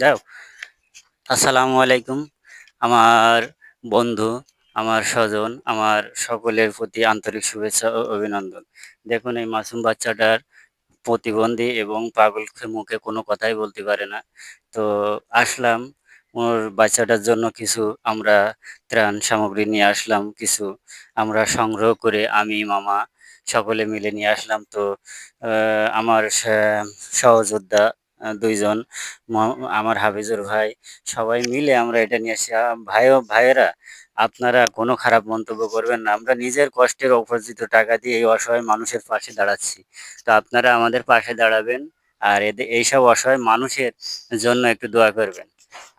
যাও আসসালামু আলাইকুম। আমার বন্ধু, আমার স্বজন, আমার সকলের প্রতি আন্তরিক শুভেচ্ছা ও অভিনন্দন। দেখুন, এই মাসুম বাচ্চাটার প্রতিবন্ধী এবং পাগল মুখে কোনো কথাই বলতে পারে না। তো আসলাম, ওর বাচ্চাটার জন্য কিছু আমরা ত্রাণ সামগ্রী নিয়ে আসলাম, কিছু আমরা সংগ্রহ করে আমি, মামা সকলে মিলে নিয়ে আসলাম। তো আমার সহযোদ্ধা দুইজন আমার হাফিজুর ভাই, সবাই মিলে আমরা এটা নিয়ে আসি। ভাই ভাইয়েরা, আপনারা কোনো খারাপ মন্তব্য করবেন না। আমরা নিজের কষ্টের উপার্জিত টাকা দিয়ে এই অসহায় মানুষের পাশে দাঁড়াচ্ছি। তো আপনারা আমাদের পাশে দাঁড়াবেন আর এদের এইসব অসহায় মানুষের জন্য একটু দোয়া করবেন।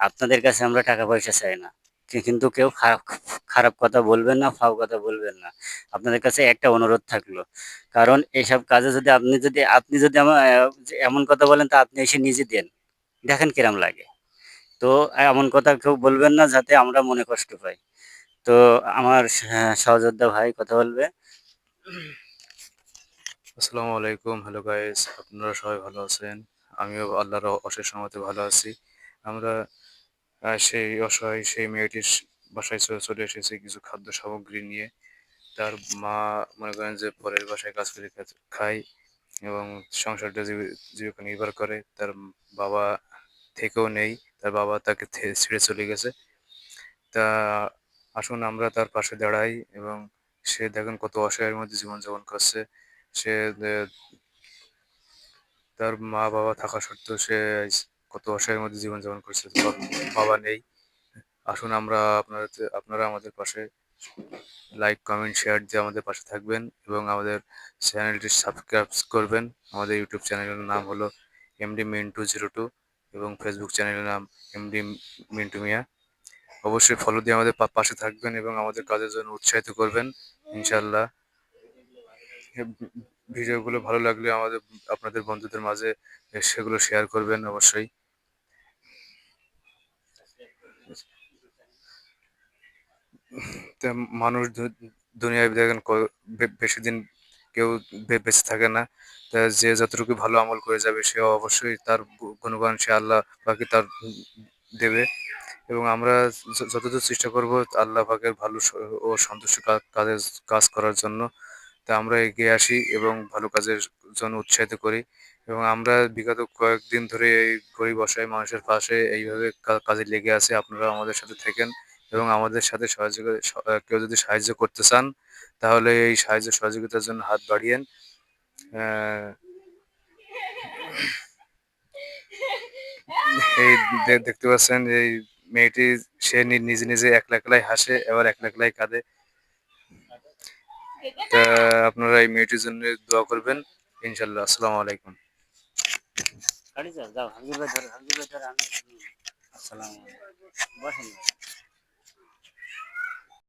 আপনাদের কাছে আমরা টাকা পয়সা চাই না। কিন্তু কেউ খারাপ খারাপ কথা বলবেন না, ফাও কথা বলবেন না। আপনাদের কাছে একটা অনুরোধ থাকল। কারণ এইসব কাজে যদি আপনি যদি আপনি যদি আমার এমন কথা বলেন তা আপনি এসে নিজে দেন। দেখেন কিরম লাগে। তো, এমন কথা কেউ বলবেন না যাতে আমরা মনে কষ্ট পাই। তো, আমার সহযোদ্ধা ভাই কথা বলবে। আসসালামু আলাইকুম। হ্যালো গাইস, আপনারা সবাই ভালো আছেন? আমিও আল্লাহর অশেষ রহমতে ভালো আছি। আমরা সেই অসহায় সেই মেয়েটির বাসায় চলে চলে এসেছি কিছু খাদ্য সামগ্রী নিয়ে। তার মা মনে করেন যে পরের বাসায় কাজ করে খায় এবং সংসারটা জীবি- জীবিকা নির্ভর করে। তার বাবা থেকেও নেই, তার বাবা তাকে ছেড়ে চলে গেছে। তা আসুন আমরা তার পাশে দাঁড়াই এবং সে দেখেন কত অসহায়ের মধ্যে জীবনযাপন করছে। সে তার মা বাবা থাকা সত্ত্বেও সে কত অসহায়ের মধ্যে জীবনযাপন করছে তার বাবা নেই। আসুন আমরা আপনাদের, আপনারা আমাদের পাশে লাইক কমেন্ট শেয়ার দিয়ে আমাদের পাশে থাকবেন এবং আমাদের চ্যানেলটি সাবস্ক্রাইব করবেন। আমাদের ইউটিউব চ্যানেলের নাম হলো এমডি মিন্টু জিরো টু এবং ফেসবুক চ্যানেলের নাম এমডি মিন্টু মিয়া অবশ্যই ফলো দিয়ে আমাদের পাশে থাকবেন এবং আমাদের কাজের জন্য উৎসাহিত করবেন। ইনশাল্লাহ ভিডিওগুলো ভালো লাগলে আমাদের, আপনাদের বন্ধুদের মাঝে সেগুলো শেয়ার করবেন অবশ্যই। মানুষ দুনিয়ায় দেখেন বেশি দিন কেউ বেঁচে থাকে না। তা যে যতটুকু ভালো আমল করে যাবে সে অবশ্যই তার গুণগান সে আল্লাহ বাকি তার দেবে। এবং আমরা যতদূর চেষ্টা করব আল্লাহ পাকের ভালো ও সন্তুষ্ট কাজের কাজ করার জন্য। তা আমরা এগিয়ে আসি এবং ভালো কাজের জন্য উৎসাহিত করি। এবং আমরা বিগত কয়েকদিন ধরে এই গরিব অসহায় মানুষের পাশে এইভাবে কাজে লেগে আছে। আপনারা আমাদের সাথে থাকেন। এবং আমাদের সাথে সহযোগী স- আহ, কেউ যদি সাহায্য করতে চান তাহলে এই সাহায্য সহযোগিতার জন্য হাত বাড়িয়েন। এই দেখতে পাচ্ছেন এই মেয়েটি সে নিজে নিজে একলা একলাই হাসে এবার একলা একলাই কাঁদে। তা আপনারা এই মেয়েটির জন্য দোয়া করবেন। ইনশাল্লাহ আসসালামু আলাইকুম। আসসালামু আলাইকুম।